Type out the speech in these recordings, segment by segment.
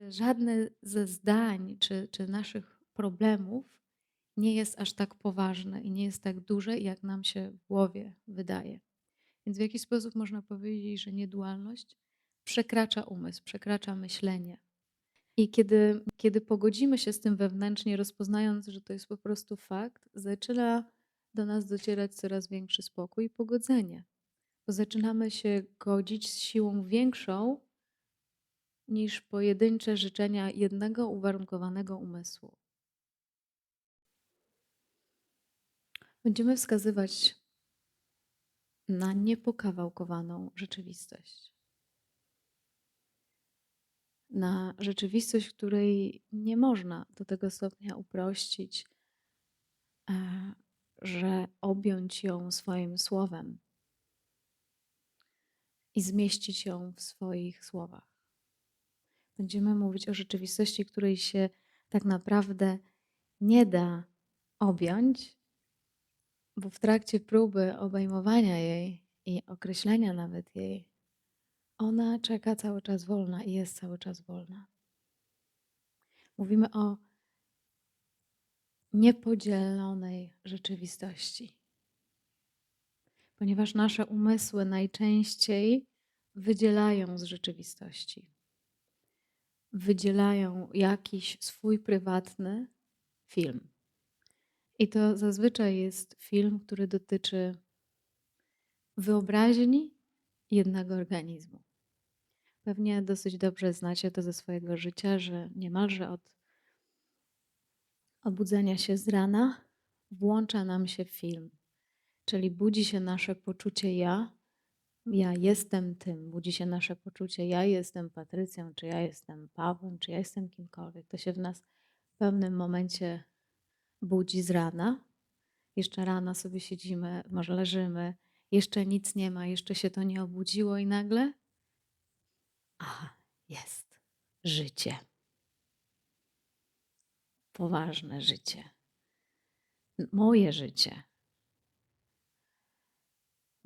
Żadne ze zdań czy czy naszych problemów nie jest aż tak poważne i nie jest tak duże, jak nam się w głowie wydaje. Więc w jaki sposób można powiedzieć, że niedualność przekracza umysł, przekracza myślenie. I kiedy kiedy pogodzimy się z tym wewnętrznie, rozpoznając, że to jest po prostu fakt, zaczyna do nas docierać coraz większy spokój i pogodzenie. Bo zaczynamy się godzić z siłą większą niż pojedyncze życzenia jednego uwarunkowanego umysłu. Będziemy wskazywać na niepokawałkowaną rzeczywistość. Na rzeczywistość, której nie można do tego stopnia uprościć, e, że objąć ją swoim słowem i zmieścić ją w swoich słowach. Będziemy mówić o rzeczywistości, której się tak naprawdę nie da objąć, bo w trakcie próby obejmowania jej i określenia nawet jej, ona czeka cały czas wolna i jest cały czas wolna. Mówimy o niepodzielonej rzeczywistości. Ponieważ nasze umysły najczęściej wydzielają z rzeczywistości. Wydzielają jakiś swój prywatny film. I to zazwyczaj jest film, który dotyczy wyobraźni jednego organizmu. Pewnie dosyć dobrze znacie to ze swojego życia, że niemalże od obudzenia się z rana włącza nam się film, czyli budzi się nasze poczucie ja, ja jestem tym, budzi się nasze poczucie ja jestem Patrycją, czy ja jestem Pawłem, czy ja jestem kimkolwiek. To się w nas w pewnym momencie budzi z rana. Jeszcze rano sobie siedzimy, może leżymy, jeszcze nic nie ma, jeszcze się to nie obudziło i nagle aha, jest życie. Poważne życie. Moje życie.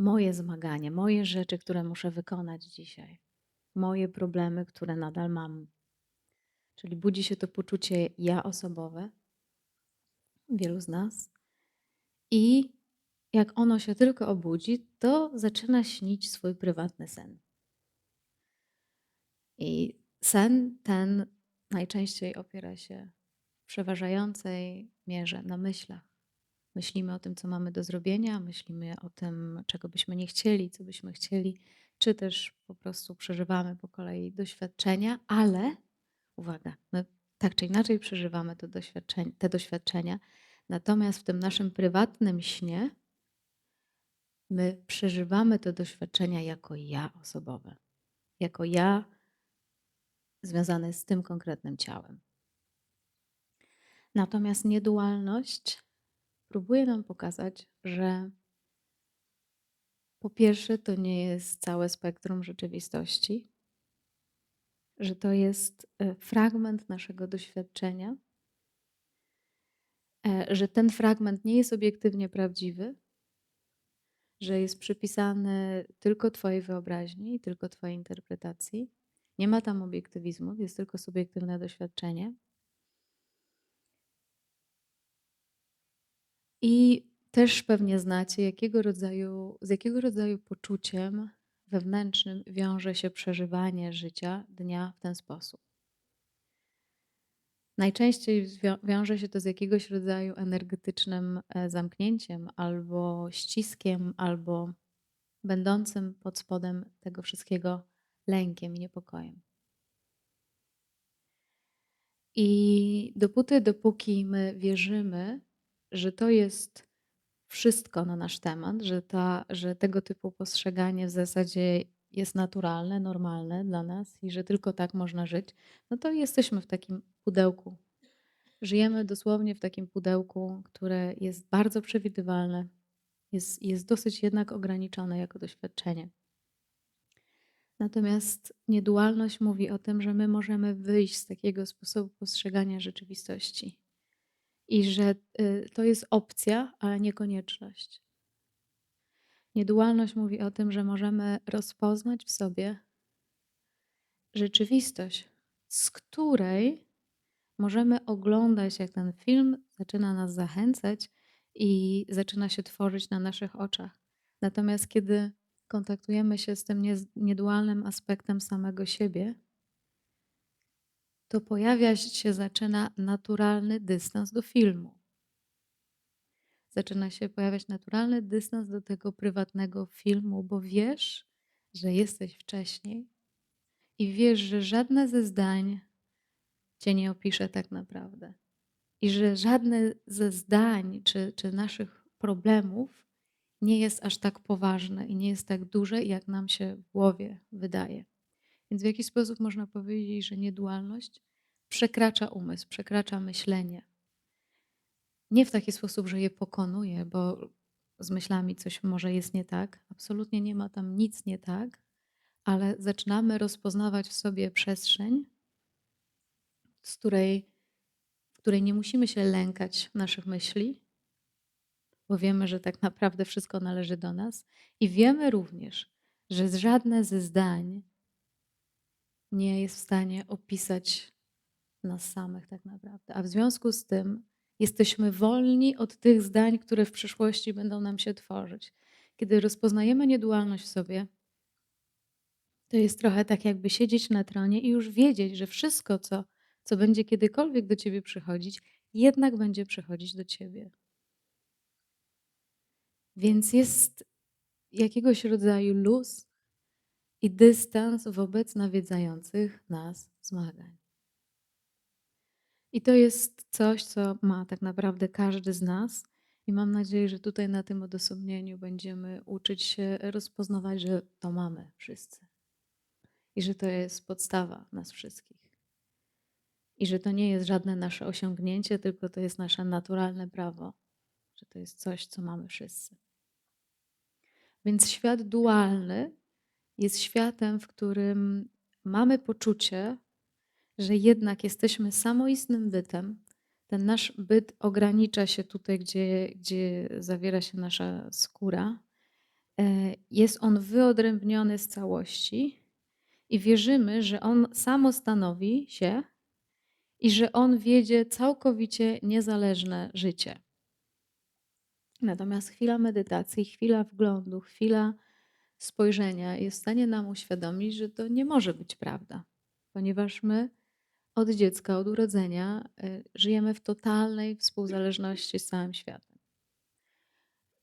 Moje zmaganie, moje rzeczy, które muszę wykonać dzisiaj. Moje problemy, które nadal mam. Czyli budzi się to poczucie ja osobowe, wielu z nas. I jak ono się tylko obudzi, to zaczyna śnić swój prywatny sen. I sen ten najczęściej opiera się w przeważającej mierze na myślach. Myślimy o tym, co mamy do zrobienia, myślimy o tym, czego byśmy nie chcieli, co byśmy chcieli, czy też po prostu przeżywamy po kolei doświadczenia, ale uwaga, my tak czy inaczej przeżywamy to doświadczenie, te doświadczenia, natomiast w tym naszym prywatnym śnie my przeżywamy te doświadczenia jako ja osobowe, jako ja związane z tym konkretnym ciałem. Natomiast niedualność próbuje nam pokazać, że po pierwsze to nie jest całe spektrum rzeczywistości, że to jest e, fragment naszego doświadczenia, e, że ten fragment nie jest obiektywnie prawdziwy, że jest przypisany tylko Twojej wyobraźni i tylko Twojej interpretacji. Nie ma tam obiektywizmu, jest tylko subiektywne doświadczenie. I też pewnie znacie, jakiego rodzaju, z jakiego rodzaju poczuciem wewnętrznym wiąże się przeżywanie życia dnia w ten sposób. Najczęściej wiąże się to z jakiegoś rodzaju energetycznym e, zamknięciem, albo ściskiem, albo będącym pod spodem tego wszystkiego lękiem i niepokojem. I dopóty, dopóki my wierzymy, że to jest wszystko na nasz temat, że, ta, że tego typu postrzeganie w zasadzie jest naturalne, normalne dla nas i że tylko tak można żyć, no to jesteśmy w takim pudełku. Żyjemy dosłownie w takim pudełku, które jest bardzo przewidywalne, jest, jest dosyć jednak ograniczone jako doświadczenie. Natomiast niedualność mówi o tym, że my możemy wyjść z takiego sposobu postrzegania rzeczywistości i że y, to jest opcja, ale nie konieczność. Niedualność mówi o tym, że możemy rozpoznać w sobie rzeczywistość, z której możemy oglądać, jak ten film zaczyna nas zachęcać i zaczyna się tworzyć na naszych oczach. Natomiast kiedy kontaktujemy się z tym niedualnym aspektem samego siebie, to pojawia się, zaczyna naturalny dystans do filmu. Zaczyna się pojawiać naturalny dystans do tego prywatnego filmu, bo wiesz, że jesteś wcześniej i wiesz, że żadne ze zdań cię nie opisze tak naprawdę. I że żadne ze zdań czy, czy naszych problemów nie jest aż tak poważne i nie jest tak duże, jak nam się w głowie wydaje. Więc w jaki sposób można powiedzieć, że niedualność przekracza umysł, przekracza myślenie. Nie w taki sposób, że je pokonuje, bo z myślami coś może jest nie tak. Absolutnie nie ma tam nic nie tak, ale zaczynamy rozpoznawać w sobie przestrzeń, z której, w której nie musimy się lękać naszych myśli, bo wiemy, że tak naprawdę wszystko należy do nas. I wiemy również, że żadne ze zdań nie jest w stanie opisać nas samych tak naprawdę. A w związku z tym jesteśmy wolni od tych zdań, które w przyszłości będą nam się tworzyć. Kiedy rozpoznajemy niedualność w sobie, to jest trochę tak, jakby siedzieć na tronie i już wiedzieć, że wszystko, co, co będzie kiedykolwiek do ciebie przychodzić, jednak będzie przychodzić do ciebie. Więc jest jakiegoś rodzaju luz i dystans wobec nawiedzających nas zmagań. I to jest coś, co ma tak naprawdę każdy z nas. I mam nadzieję, że tutaj na tym odosobnieniu będziemy uczyć się rozpoznawać, że to mamy wszyscy. I że to jest podstawa nas wszystkich. I że to nie jest żadne nasze osiągnięcie, tylko to jest nasze naturalne prawo, że to jest coś, co mamy wszyscy. Więc świat dualny jest światem, w którym mamy poczucie, że jednak jesteśmy samoistnym bytem. Ten nasz byt ogranicza się tutaj, gdzie, gdzie zawiera się nasza skóra. E, jest on wyodrębniony z całości i wierzymy, że on samo stanowi się i że on wiedzie całkowicie niezależne życie. Natomiast chwila medytacji, chwila wglądu, chwila spojrzenia jest w stanie nam uświadomić, że to nie może być prawda, ponieważ my od dziecka, od urodzenia y, żyjemy w totalnej współzależności z całym światem.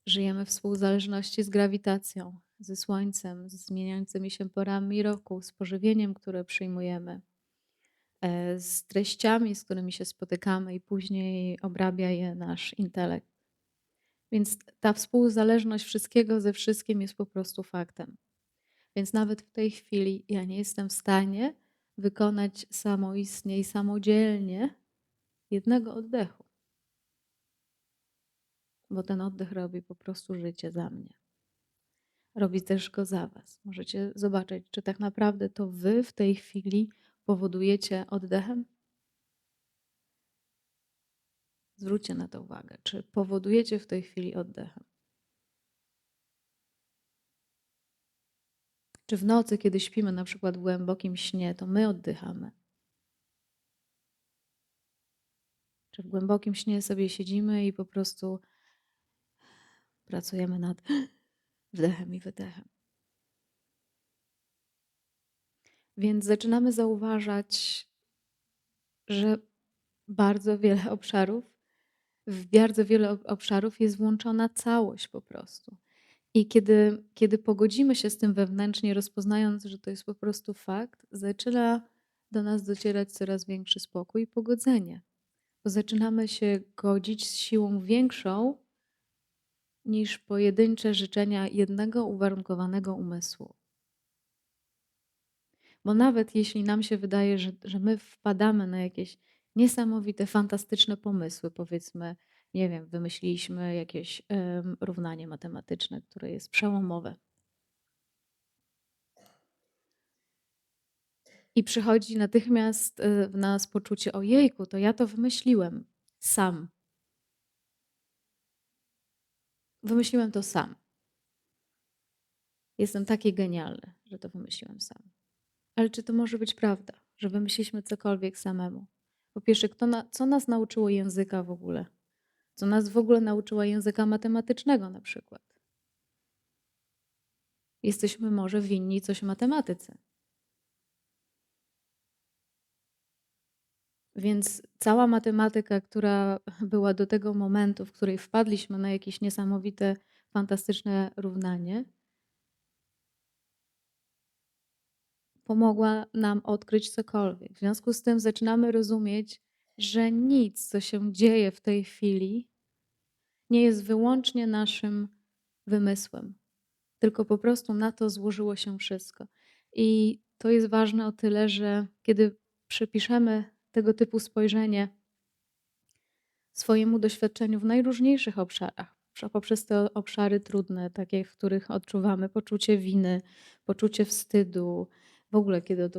Żyjemy w współzależności z grawitacją, ze Słońcem, z zmieniającymi się porami roku, z pożywieniem, które przyjmujemy, e, z treściami, z którymi się spotykamy i później obrabia je nasz intelekt. Więc ta współzależność wszystkiego ze wszystkim jest po prostu faktem. Więc nawet w tej chwili ja nie jestem w stanie wykonać samoistnie i samodzielnie jednego oddechu. Bo ten oddech robi po prostu życie za mnie. Robi też go za Was. Możecie zobaczyć, czy tak naprawdę to Wy w tej chwili powodujecie oddechem? Zwróćcie na to uwagę. Czy powodujecie w tej chwili oddechem? Czy w nocy, kiedy śpimy na przykład w głębokim śnie, to my oddychamy? Czy w głębokim śnie sobie siedzimy i po prostu pracujemy nad wdechem i wydechem? Więc zaczynamy zauważać, że bardzo wiele obszarów, w bardzo wiele obszarów jest włączona całość po prostu. I kiedy, kiedy pogodzimy się z tym wewnętrznie, rozpoznając, że to jest po prostu fakt, zaczyna do nas docierać coraz większy spokój i pogodzenie. Bo zaczynamy się godzić z siłą większą niż pojedyncze życzenia jednego uwarunkowanego umysłu. Bo nawet jeśli nam się wydaje, że, że my wpadamy na jakieś niesamowite, fantastyczne pomysły, powiedzmy, nie wiem, wymyśliliśmy jakieś równanie matematyczne, które jest przełomowe. I przychodzi natychmiast y, w nas poczucie, ojejku, to ja to wymyśliłem sam. Wymyśliłem to sam. Jestem taki genialny, że to wymyśliłem sam. Ale czy to może być prawda? że wymyśliliśmy cokolwiek samemu. Po pierwsze, kto na, co nas nauczyło języka w ogóle? Co nas w ogóle nauczyło języka matematycznego na przykład? Jesteśmy może winni coś matematyce. Więc cała matematyka, która była do tego momentu, w której wpadliśmy na jakieś niesamowite, fantastyczne równanie, pomogła nam odkryć cokolwiek. W związku z tym zaczynamy rozumieć, że nic, co się dzieje w tej chwili, nie jest wyłącznie naszym wymysłem, tylko po prostu na to złożyło się wszystko. I to jest ważne o tyle, że kiedy przypiszemy tego typu spojrzenie swojemu doświadczeniu w najróżniejszych obszarach, poprzez te obszary trudne, takie, w których odczuwamy poczucie winy, poczucie wstydu, w ogóle kiedy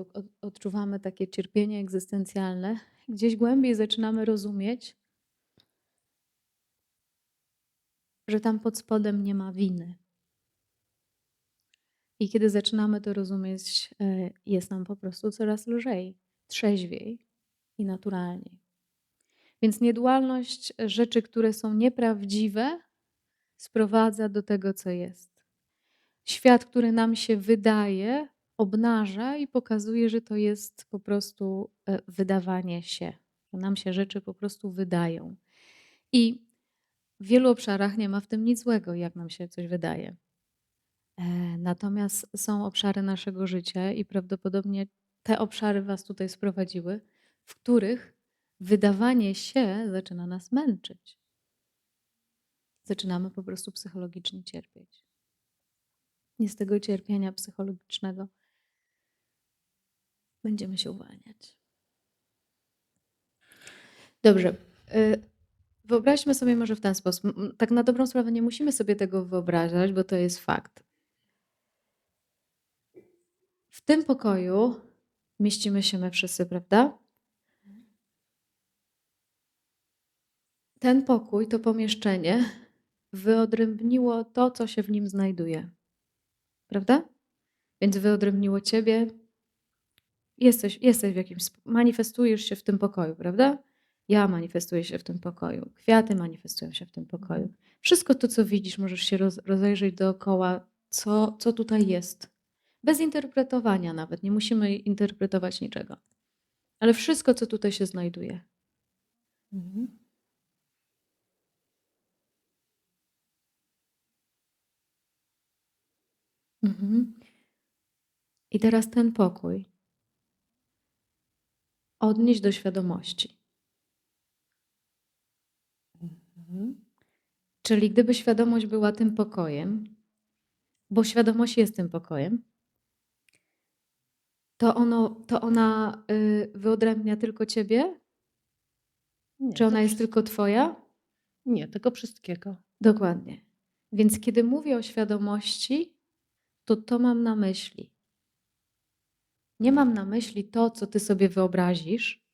odczuwamy takie cierpienie egzystencjalne, gdzieś głębiej zaczynamy rozumieć, że tam pod spodem nie ma winy. I kiedy zaczynamy to rozumieć, e, jest nam po prostu coraz lżej, trzeźwiej i naturalniej. Więc niedualność rzeczy, które są nieprawdziwe, sprowadza do tego, co jest. Świat, który nam się wydaje, obnaża i pokazuje, że to jest po prostu e, wydawanie się, że nam się rzeczy po prostu wydają. I w wielu obszarach nie ma w tym nic złego, jak nam się coś wydaje. E, natomiast są obszary naszego życia i prawdopodobnie te obszary Was tutaj sprowadziły, w których wydawanie się zaczyna nas męczyć. Zaczynamy po prostu psychologicznie cierpieć. Nie z tego cierpienia psychologicznego będziemy się uwalniać. Dobrze. Y, wyobraźmy sobie może w ten sposób. Tak na dobrą sprawę nie musimy sobie tego wyobrażać, bo to jest fakt. W tym pokoju mieścimy się my wszyscy, prawda? Ten pokój, to pomieszczenie wyodrębniło to, co się w nim znajduje. Prawda? Więc wyodrębniło ciebie. Jesteś, jesteś w jakimś. Manifestujesz się w tym pokoju, prawda? Ja manifestuję się w tym pokoju. Kwiaty manifestują się w tym pokoju. Wszystko to, co widzisz, możesz się roz, rozejrzeć dookoła, co, co tutaj jest. Bez interpretowania nawet. Nie musimy interpretować niczego. Ale wszystko, co tutaj się znajduje. Mhm. Mhm. I teraz ten pokój odnieść do świadomości. Mhm. Czyli gdyby świadomość była tym pokojem, bo świadomość jest tym pokojem, to, ono, to ona y, wyodrębnia tylko ciebie? Nie, Czy ona jest tylko twoja? Nie, tego wszystkiego. Dokładnie. Więc kiedy mówię o świadomości, to to mam na myśli. Nie mam na myśli to, co ty sobie wyobrazisz,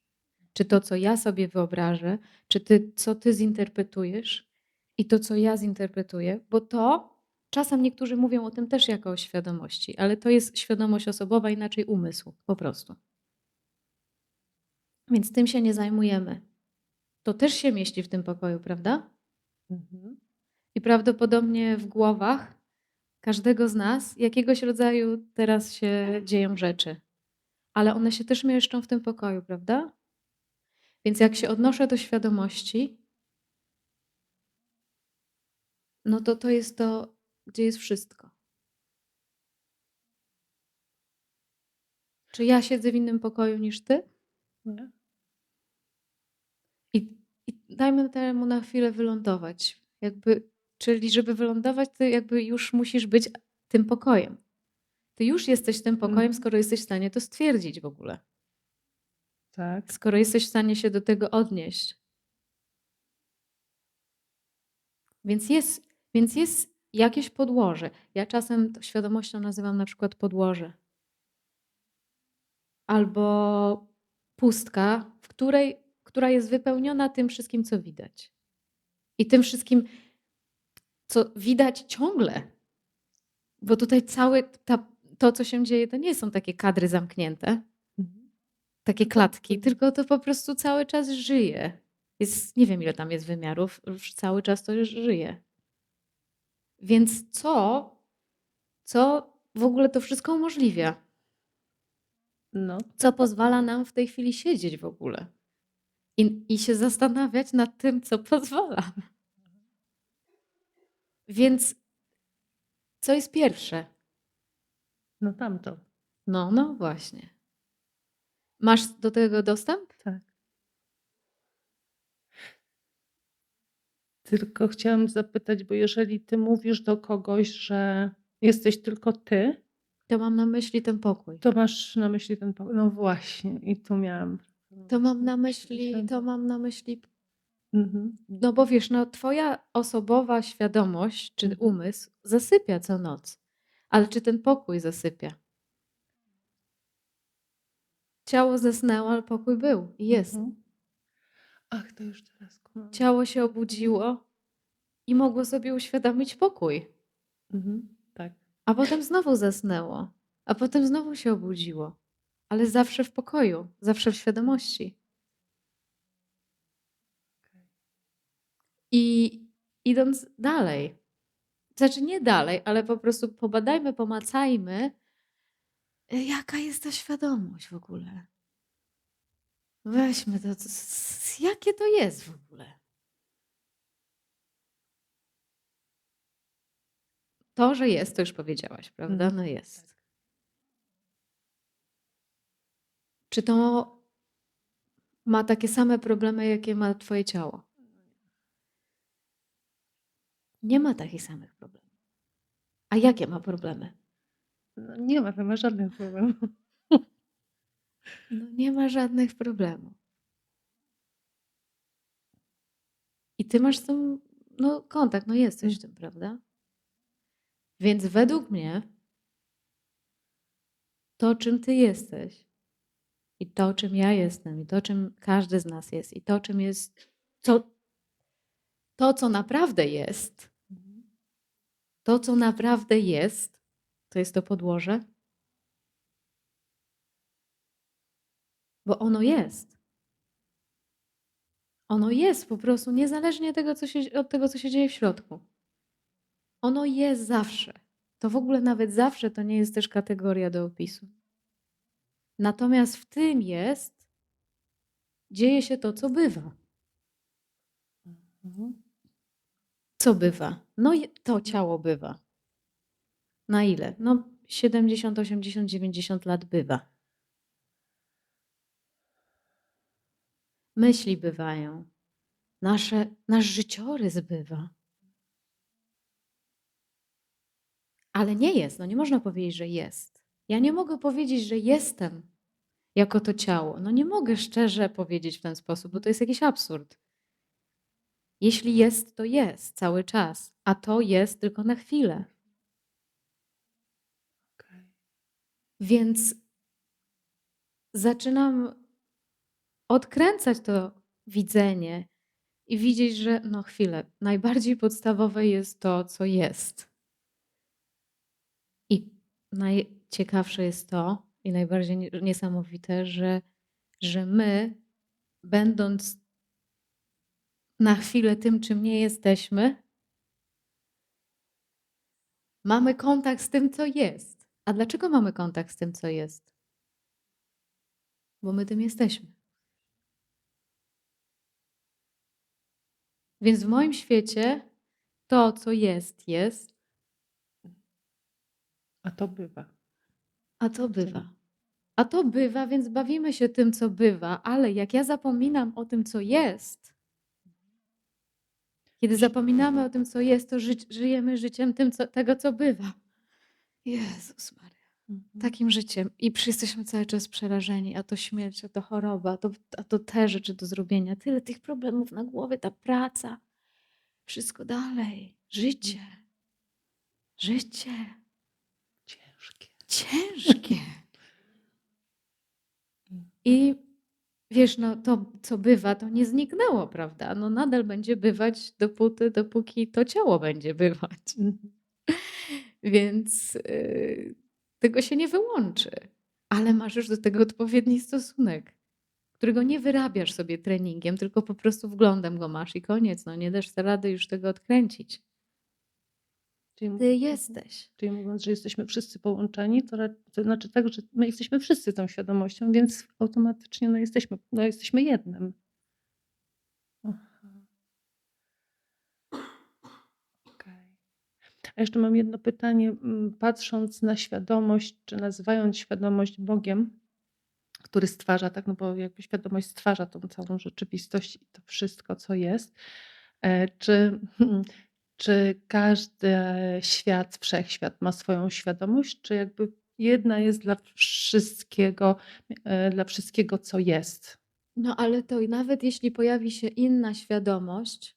czy to, co ja sobie wyobrażę, czy ty, co ty zinterpretujesz i to, co ja zinterpretuję, bo to czasem niektórzy mówią o tym też jako o świadomości, ale to jest świadomość osobowa, inaczej umysł, po prostu. Więc tym się nie zajmujemy. To też się mieści w tym pokoju, prawda? Mhm. I prawdopodobnie w głowach każdego z nas jakiegoś rodzaju teraz się dzieją rzeczy. Ale one się też mieszczą w tym pokoju, prawda? Więc jak się odnoszę do świadomości, no to to jest to, gdzie jest wszystko. Czy ja siedzę w innym pokoju niż ty? Nie. I, I dajmy temu na chwilę wylądować. Jakby Czyli żeby wylądować, ty jakby już musisz być tym pokojem. Ty już jesteś tym pokojem, mhm. skoro jesteś w stanie to stwierdzić w ogóle. Tak. Skoro jesteś w stanie się do tego odnieść. Więc jest, więc jest jakieś podłoże. Ja czasem to świadomością nazywam na przykład podłoże. Albo pustka, w której, która jest wypełniona tym wszystkim, co widać. I tym wszystkim, co widać ciągle. Bo tutaj całe ta, to, co się dzieje, to nie są takie kadry zamknięte. takie klatki, tylko to po prostu cały czas żyje. Jest, nie wiem ile tam jest wymiarów, już cały czas to już żyje. Więc co, co w ogóle to wszystko umożliwia? No. Co pozwala nam w tej chwili siedzieć w ogóle? I, i się zastanawiać nad tym, co pozwala. Więc co jest pierwsze? No tamto. No, no właśnie. Masz do tego dostęp? Tak. Tylko chciałam zapytać, bo jeżeli ty mówisz do kogoś, że jesteś tylko ty, To mam na myśli ten pokój. to masz na myśli ten pokój. No właśnie, i tu miałam. To mam na myśli, to mam na myśli, Mhm. no bo wiesz, no twoja osobowa świadomość czy Mhm. umysł zasypia co noc. Ale czy ten pokój zasypia? Ciało zasnęło, ale pokój był i jest. Mhm. Ach, to już teraz kumam. Ciało się obudziło i mogło sobie uświadomić pokój. Mhm. Tak. A potem znowu zasnęło, a potem znowu się obudziło. Ale zawsze w pokoju, zawsze w świadomości. I idąc dalej, znaczy nie dalej, ale po prostu pobadajmy, pomacajmy, y, jaka jest ta świadomość w ogóle. Weźmy to, c- jakie to jest w ogóle. To, że jest, to już powiedziałaś, prawda? Mhm. No jest. Czy to ma takie same problemy, jakie ma Twoje ciało? Nie ma takich samych problemów. A jakie ma problemy? No, nie ma, nie ma żadnych problemów. No nie ma żadnych problemów. I ty masz z tym no, kontakt, no jesteś w tym, prawda? Więc według mnie to, czym ty jesteś i to, czym ja jestem i to, czym każdy z nas jest i to, czym jest, co, to, co naprawdę jest, to, co naprawdę jest, to jest to podłoże, bo ono jest. Ono jest po prostu, niezależnie tego, co się, od tego, co się dzieje w środku. Ono jest zawsze. To w ogóle nawet zawsze to nie jest też kategoria do opisu. Natomiast w tym jest, dzieje się to, co bywa. Mhm. Co bywa? No to ciało bywa. Na ile? No 70, 80, 90 lat bywa. Myśli bywają. Nasze, nasz życiorys bywa. Ale nie jest. No nie można powiedzieć, że jest. Ja nie mogę powiedzieć, że jestem jako to ciało. No nie mogę szczerze powiedzieć w ten sposób, bo to jest jakiś absurd. Jeśli jest, to jest cały czas, a to jest tylko na chwilę. Więc zaczynam odkręcać to widzenie i widzieć, że no chwilę, najbardziej podstawowe jest to, co jest. I najciekawsze jest to i najbardziej nie- niesamowite, że, że my, będąc na chwilę tym, czym nie jesteśmy, mamy kontakt z tym, co jest. A dlaczego mamy kontakt z tym, co jest? Bo my tym jesteśmy. Więc w moim świecie to, co jest, jest, A to bywa. a to bywa. A to bywa, więc bawimy się tym, co bywa, ale jak ja zapominam o tym, co jest, kiedy zapominamy o tym, co jest, to ży żyjemy życiem tym, co, tego, co bywa. Jezus Maria. Mhm. Takim życiem. I jesteśmy cały czas przerażeni, a to śmierć, a to choroba, a to, a to te rzeczy do zrobienia. Tyle tych problemów na głowie, ta praca. Wszystko dalej. Życie. Życie. Ciężkie. Ciężkie. I wiesz, no to, co bywa, to nie zniknęło, prawda? No nadal będzie bywać dopóty, dopóki to ciało będzie bywać. Więc y, tego się nie wyłączy. ale masz już do tego odpowiedni stosunek, którego nie wyrabiasz sobie treningiem, tylko po prostu wglądem go masz i koniec. No nie dasz rady już tego odkręcić. Czyli, Ty jesteś. czyli mówiąc, że jesteśmy wszyscy połączeni, to, to znaczy tak, że my jesteśmy wszyscy tą świadomością, więc automatycznie no, jesteśmy, no, jesteśmy jednym. Aha. A jeszcze mam jedno pytanie. mm, Patrząc na świadomość, czy nazywając świadomość Bogiem, który stwarza, tak, no bo jakby świadomość stwarza tą całą rzeczywistość i to wszystko, co jest, e, czy, czy każdy świat, wszechświat ma swoją świadomość, czy jakby jedna jest dla wszystkiego, e, dla wszystkiego, co jest? No ale to i nawet jeśli pojawi się inna świadomość,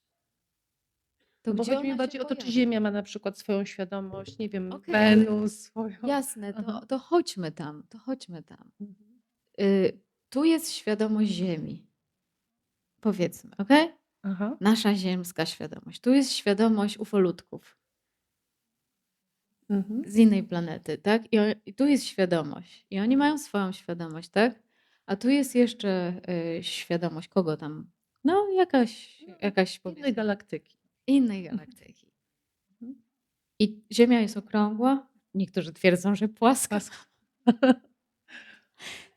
to No bo gdzie chodzi mi ona się bardziej o to, czy? Ziemia ma na przykład swoją świadomość, nie wiem, Okej, Wenus swoją. jasne, to, to chodźmy tam, to chodźmy tam. Mhm. Y, tu jest świadomość Ziemi, powiedzmy, ok? Aha. Nasza ziemska świadomość. Tu jest świadomość ufolutków Mhm. z innej planety, tak? I, o, I tu jest świadomość. I oni mają swoją świadomość, tak? A tu jest jeszcze y, świadomość kogo tam? No, jakaś, No, jakaś Innej powiedzmy, galaktyki. innej Mhm. galaktyki. Mhm. I Ziemia jest okrągła. Niektórzy twierdzą, że płaska.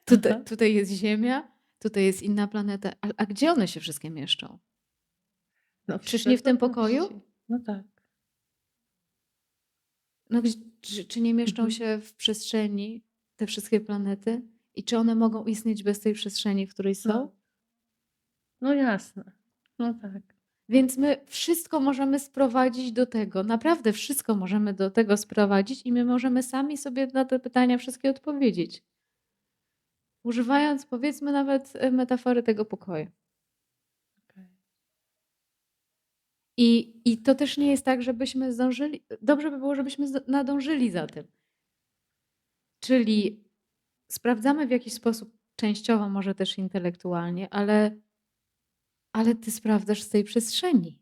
Tutaj, Aha. tutaj jest Ziemia, tutaj jest inna planeta. A, a gdzie one się wszystkie mieszczą? No, w Czyż nie w tym pokoju? No tak. No, czy, czy nie mieszczą Mhm. się w przestrzeni te wszystkie planety? I czy one mogą istnieć bez tej przestrzeni, w której są? No. No jasne. No tak. Więc my wszystko możemy sprowadzić do tego, naprawdę wszystko możemy do tego sprowadzić i my możemy sami sobie na te pytania wszystkie odpowiedzieć. Używając powiedzmy nawet e, metafory tego pokoju. Okej. I, I to też nie jest tak, żebyśmy zdążyli. Dobrze by było, żebyśmy nadążyli za tym. Czyli sprawdzamy w jakiś sposób, częściowo, może też intelektualnie, ale, ale ty sprawdzasz z tej przestrzeni.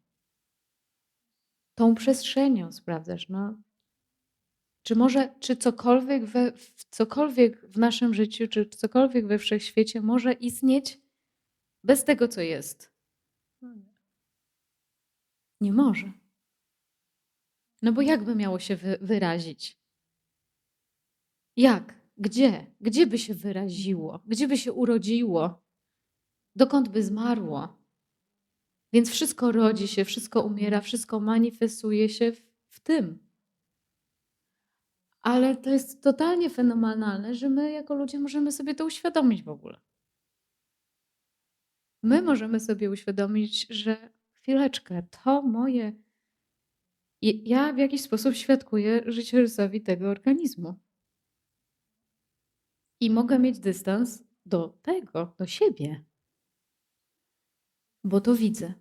Tą przestrzenią sprawdzasz. No. Czy może, czy cokolwiek, we, cokolwiek w naszym życiu, czy cokolwiek we wszechświecie może istnieć bez tego, co jest? Nie. Może. No bo jak by miało się wy, wyrazić? Jak? Gdzie? Gdzie by się wyraziło? Gdzie by się urodziło? Dokąd by zmarło? Więc wszystko rodzi się, wszystko umiera, wszystko manifestuje się w, w tym. Ale to jest totalnie fenomenalne, że my jako ludzie możemy sobie to uświadomić w ogóle. My możemy sobie uświadomić, że chwileczkę, to moje. Ja w jakiś sposób świadkuję życiorysowi tego organizmu. I mogę mieć dystans do tego, do siebie, bo to widzę.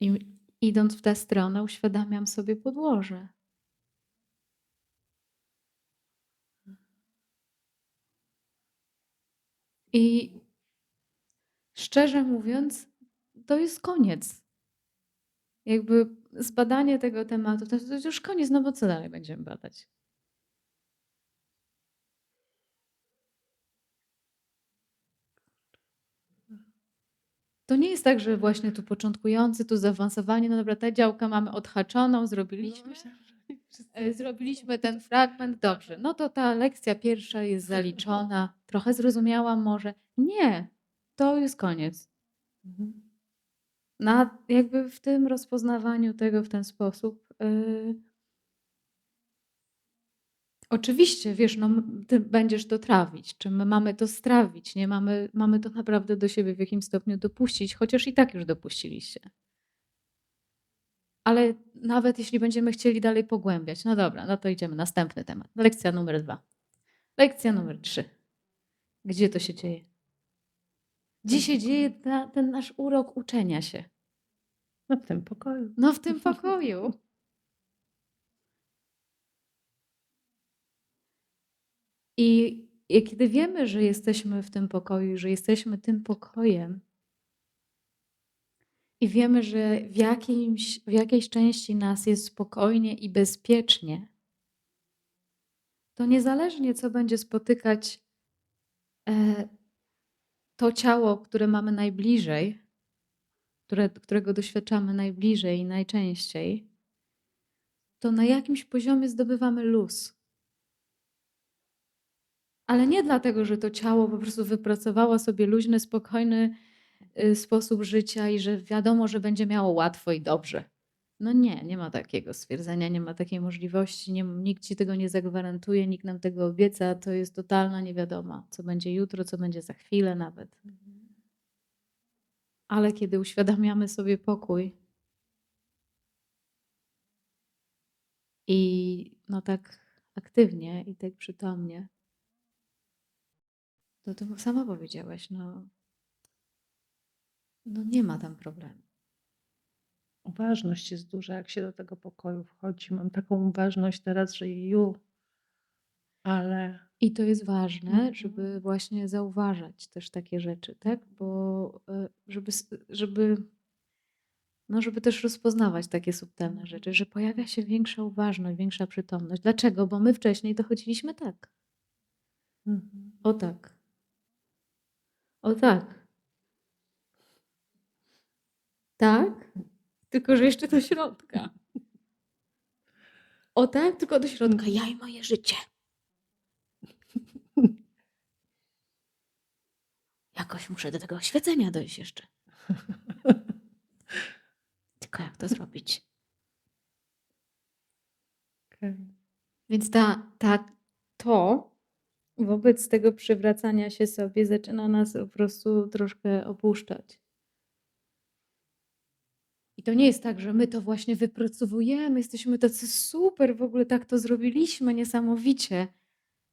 I idąc w tę stronę, uświadamiam sobie podłoże. I szczerze mówiąc, to jest koniec. Jakby zbadanie tego tematu to jest już koniec, no bo co dalej będziemy badać? To nie jest tak, że właśnie tu początkujący, tu zaawansowani, no dobra, tę działkę mamy odhaczoną, No, zrobiliśmy. wszyscy E, Zrobiliśmy ten fragment, dobrze. No to ta lekcja pierwsza jest zaliczona. Trochę zrozumiałam może. Nie, to jest koniec. Mhm. Na, jakby w tym rozpoznawaniu tego w ten sposób. Yy, oczywiście, wiesz, no, ty będziesz to trawić, czy my mamy to strawić, nie? Mamy, mamy to naprawdę do siebie w jakimś stopniu dopuścić, chociaż i tak już dopuściliście. Ale nawet jeśli będziemy chcieli dalej pogłębiać, no dobra, no to idziemy. Następny temat. Lekcja numer dwa. Lekcja numer trzy. Gdzie to się dzieje? Gdzie się dzieje ta, ten nasz urok uczenia się? No w tym pokoju. No w tym pokoju. I, I kiedy wiemy, że jesteśmy w tym pokoju, że jesteśmy tym pokojem, i wiemy, że w, jakimś, w jakiejś części nas jest spokojnie i bezpiecznie, to niezależnie co będzie spotykać e, to ciało, które mamy najbliżej, które, którego doświadczamy najbliżej i najczęściej, to na jakimś poziomie zdobywamy luz. Ale nie dlatego, że to ciało po prostu wypracowało sobie luźny, spokojny y, sposób życia i że wiadomo, że będzie miało łatwo i dobrze. No nie, nie ma takiego stwierdzenia, nie ma takiej możliwości, nie, nikt ci tego nie zagwarantuje, nikt nam tego obieca, to jest totalna niewiadoma, co będzie jutro, co będzie za chwilę nawet. Ale kiedy uświadamiamy sobie pokój i no tak aktywnie i tak przytomnie, no to sama powiedziałaś, no, no nie ma tam problemu. Uważność jest duża, jak się do tego pokoju wchodzi. Mam taką uważność teraz, że ju, ale I to jest ważne, Mhm. żeby właśnie zauważać też takie rzeczy, tak? Bo e, żeby, żeby, no żeby też rozpoznawać takie subtelne rzeczy, że pojawia się większa uważność, większa przytomność. Dlaczego? Bo my wcześniej dochodziliśmy tak. Mhm. O tak. O tak. Tak? Tylko, że jeszcze do środka. O tak, tylko do środka. Ja i moje życie. Jakoś muszę do tego oświecenia dojść jeszcze. Tylko jak to zrobić? Okej. Więc ta, ta, to wobec tego przywracania się sobie zaczyna nas po prostu troszkę opuszczać. To nie jest tak, że my to właśnie wypracowujemy, jesteśmy tacy super, w ogóle tak to zrobiliśmy, niesamowicie.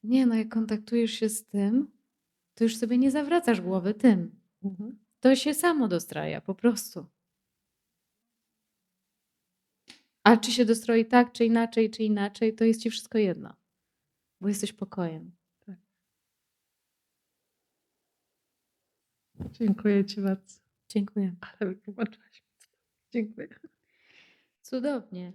Nie, no jak kontaktujesz się z tym, to już sobie nie zawracasz głowy tym. Mhm. To się samo dostraja, po prostu. A czy się dostroi tak, czy inaczej, czy inaczej, to jest ci wszystko jedno. Bo jesteś pokojem. Dziękuję Ci bardzo. Dziękuję. Ale wytłumaczyłaś. Dziękuję. Cudownie.